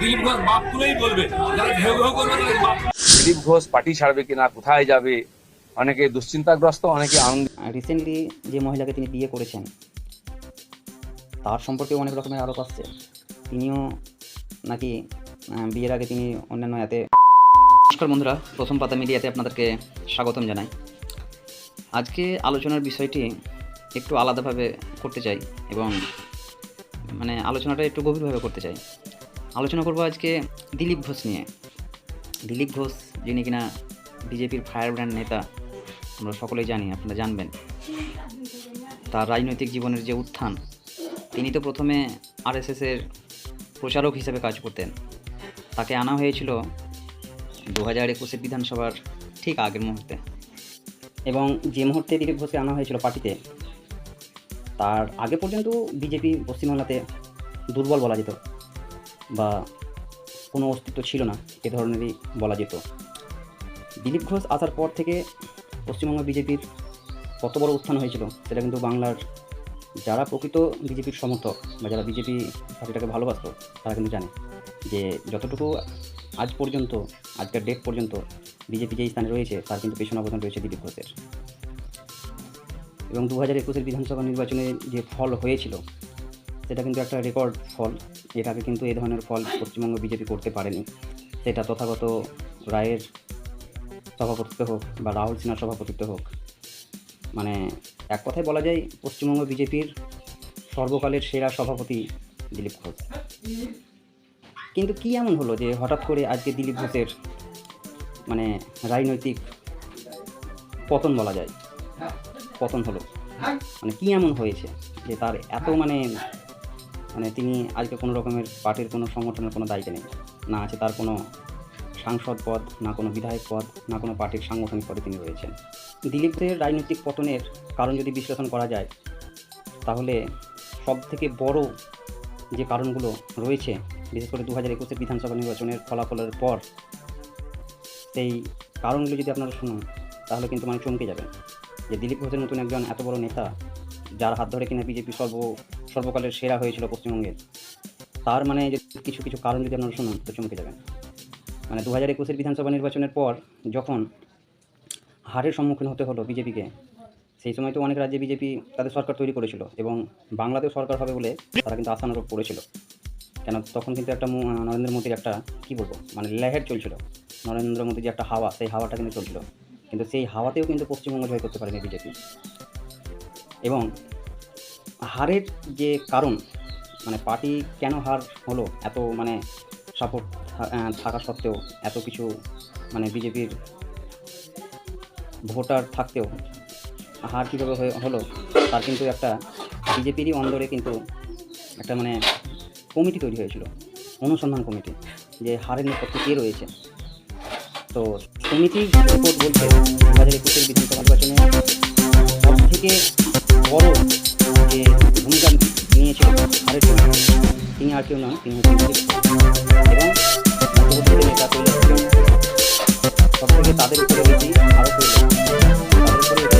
দিলীপ ঘোষ বাপ তুলেই বলবে। যারা ঘেউ ঘেউ করবে তাদের বাপ দিলীপ ঘোষ পার্টি ছাড়বে কিনা কোথায় যাবে? অনেকে দুশ্চিন্তাগ্রস্ত অনেকে আনন্দ রিসেন্টলি যে মহিলাকে তিনি বিয়ে করেছেন তার সম্পর্কে অনেক রকমের আরোপ আসছে। তিনিও নাকি বিয়ের আগে তিনি অন্যান্য এতে নমস্কার বন্ধুরা প্রথম পাতা মিডিয়াতে আপনাদেরকে স্বাগতম জানাই। আজকে আলোচনার বিষয়টি একটু আলাদাভাবে করতে চাই এবং মানে আলোচনাটা একটু গভীরভাবে করতে চাই। আলোচনা করব আজকে দিলীপ ঘোষ নিয়ে। দিলীপ ঘোষ, যিনি কিনা বিজেপির ফায়ার ব্র্যান্ড নেতা, আমরা সকলেই জানি, আপনারা জানবেন। তার রাজনৈতিক জীবনের যে উত্থান, তিনি তো প্রথমে আরএসএসের প্রচারক হিসেবে কাজ করতেন। তাকে আনা হয়েছিল দু হাজার একুশের বিধানসভার ঠিক আগের মুহূর্তে। এবং যে মুহূর্তে দিলীপ ঘোষকে আনা হয়েছিল পার্টিতে, তার আগে পর্যন্ত বিজেপি পশ্চিমবাংলাতে দুর্বল বলা যেত। বা কোনো অস্তিত্ব ছিল না, এ ধরনেরই বলা যেত। দিলীপ ঘোষ আসার পর থেকে পশ্চিমবঙ্গ বিজেপির কত বড় উত্থান হয়েছিল, সেটা কিন্তু বাংলার যারা প্রকৃত বিজেপির সমর্থক বা যারা বিজেপি পার্টিটাকে ভালোবাসত, তারা কিন্তু জানে যে যতটুকু আজ পর্যন্ত, আজকের ডেট পর্যন্ত বিজেপি যেই স্থানে রয়েছে, তার কিন্তু পেছনে অবদান রয়েছে দিলীপ ঘোষের। এবং দু হাজার একুশের বিধানসভা নির্বাচনে যে ফল হয়েছিল সেটা কিন্তু একটা রেকর্ড ফল এর আগে কিন্তু এই ধরনের ফল পশ্চিমবঙ্গ বিজেপি করতে পারেনি। সেটা তথাগত রায়ের সভাপতিত্ব হোক বা রাহুল সিনহার সভাপতিত্ব হোক। মানে এক কথায় বলা যায়, পশ্চিমবঙ্গ বিজেপির সর্বকালের সেরা সভাপতি দিলীপ ঘোষ। কিন্তু কি এমন হলো যে হঠাৎ করে আজকে দিলীপ ঘোষের মানে রাজনৈতিক পতন বলা যায়? পতন হলো। মানে কি এমন হয়েছে যে তার এত মানে মানে তিনি আজকে কোনো রকমের পার্টির কোনো সংগঠনের কোনো দায়িত্ব নেই। না আছে তার কোনো সাংসদ পদ, না কোনো বিধায়ক পদ, না কোনো পার্টির সাংগঠনিক পদে তিনি রয়েছেন। দিলীপের রাজনৈতিক পতনের কারণ যদি বিশ্লেষণ করা যায়, তাহলে সব থেকে বড় যে কারণগুলো রয়েছে, বিশেষ করে দু হাজার একুশের বিধানসভা নির্বাচনের ফলাফলের পর, সেই কারণগুলো যদি আপনারা শুনুন, তাহলে কিন্তু মানে চমকে যাবেন যে দিলীপ ঘোষের মতন একজন এত বড় নেতা যার হাত ধরে কিনা বিজেপি সর্ব, সর্বকালের সেরা হয়েছিল পশ্চিমবঙ্গের, তার মানে কিছু কিছু কারণ যদি আপনারা শুনুন, তো চমকে যাবেন। মানে দু হাজার একুশের বিধানসভা নির্বাচনের পর যখন হারের সম্মুখীন হতে হলো বিজেপিকে, সেই সময় তো অনেক রাজ্যে বিজেপি তাদের সরকার তৈরি করেছিল এবং বাংলাতেও সরকার হবে বলে তারা কিন্তু আশানুরূপ করেছিল। কেন? তখন কিন্তু একটা নরেন্দ্র মোদীর একটা, কী বলব? মানে লেহের চলছিল। নরেন্দ্র মোদীর যে একটা হাওয়া, সেই হাওয়াটা কিন্তু চলছিল। কিন্তু সেই হাওয়াতেও কিন্তু পশ্চিমবঙ্গ জয় করতে পারেনি বিজেপি। এবং হারের যে কারণ মানে পার্টি কেন হার হলো, এত মানে সাপোর্ট থাকা সত্ত্বেও, এত কিছু মানে বিজেপির ভোটার থাকতেও হার কীভাবে হলো, তার কিন্তু একটা বিজেপিরই অন্দরে কিন্তু একটা মানে কমিটি তৈরি হয়েছিল, অনুসন্ধান কমিটি, যে হারের নেপথ্যে কে রয়েছে। তো সমিতি রিপোর্ট বলছে দু হাজার একুশের বিধানসভা নির্বাচনে সব থেকে বড় যে ভূমিকা নিয়েছিল আরেক তিনি আর কেউ নন, তিনি হচ্ছেন এবং সব থেকে তাদের উপরে বেশি তাদের উপরে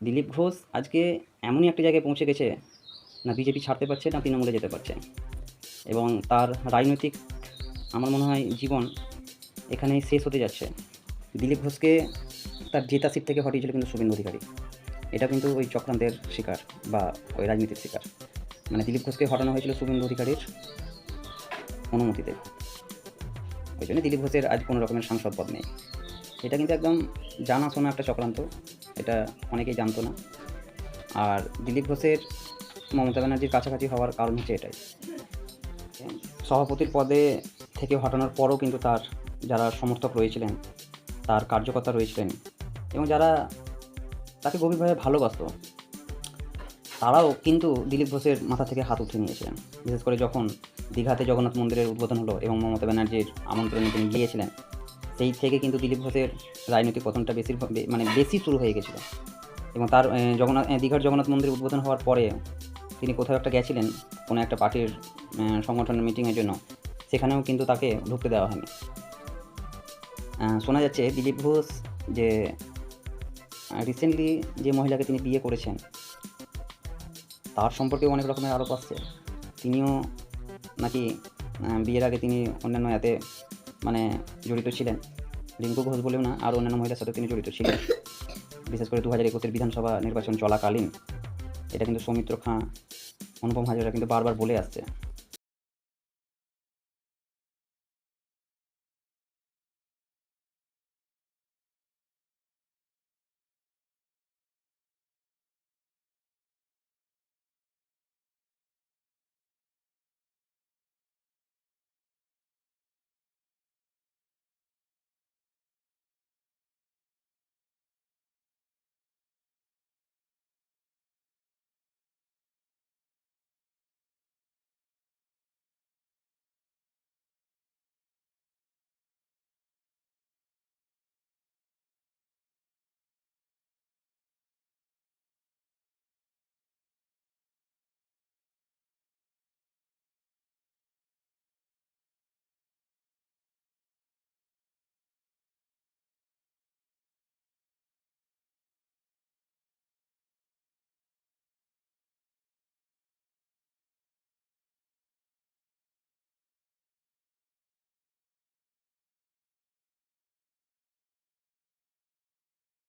দিলীপ ঘোষ আজকে এমনই একটা জায়গায় পৌঁছে গেছে না বিজেপি ছাড়তে পারছে, না তৃণমূলে যেতে পারছে। এবং তার রাজনৈতিক আমার মনে হয় জীবন এখানেই শেষ হতে যাচ্ছে। দিলীপ ঘোষকে তার জেতা সিট থেকে হটিয়েছিল কিন্তু শুভেন্দু অধিকারী। এটা কিন্তু ওই চক্রান্তের শিকার বা ওই রাজনীতির শিকার। মানে দিলীপ ঘোষকে হটানো হয়েছিল শুভেন্দু অধিকারীর অনুমতিতে। ওই জন্য দিলীপ ঘোষের আজ কোনো রকমের সাংসদ পদ নেই। এটা কিন্তু একদম জানাশোনা একটা চক্রান্ত। এটা অনেকেই জানতো না। আর দিলীপ ঘোষের মমতা ব্যানার্জির কাছাকাছি হওয়ার কারণ হচ্ছে এটাই। সভাপতির পদে থেকে হটানোর পরও কিন্তু তার যারা সমর্থক রয়েছিলেন, তার কার্যকর্তা রয়েছিলেন এবং যারা তাকে গভীরভাবে ভালোবাসত, তারাও কিন্তু দিলীপ ঘোষের মাথা থেকে হাত উঠে নিয়েছিলেন। বিশেষ করে যখন দীঘাতে জগন্নাথ মন্দিরের উদ্বোধন হলো এবং মমতা ব্যানার্জির আমন্ত্রণে তিনি গিয়েছিলেন সেই থেকে কিন্তু দিলীপ ঘোষের রাজনৈতিক পতনটা বেশি মানে বেশি শুরু হয়ে গেছিল। এবং তার জগন্নাথ দীঘার জগন্নাথ মন্দির উদ্বোধন হওয়ার পরে তিনি কোথাও একটা গেছিলেন কোনো একটা পার্টির সংগঠনের মিটিংয়ের জন্য। সেখানেও কিন্তু তাকে ঢুকতে দেওয়া হয়নি। শোনা যাচ্ছে দিলীপ ঘোষ যে রিসেন্টলি যে মহিলাকে তিনি বিয়ে করেছেন, তার সম্পর্কে অনেক রকমের আরোপ আসছে। তিনিও নাকি বিয়ের আগে তিনি অন্যান্য এতে মানে জড়িত ছিলেন। রিঙ্কু ঘোষ বলেও না, আর অন্যান্য মহিলার সাথে তিনি জড়িত ছিলেন। বিশেষ করে দু হাজার একুশের বিধানসভা নির্বাচন চলাকালীন, এটা কিন্তু সৌমিত্র খাঁ, অনুপম হাজারা কিন্তু বারবার বলে আসছে।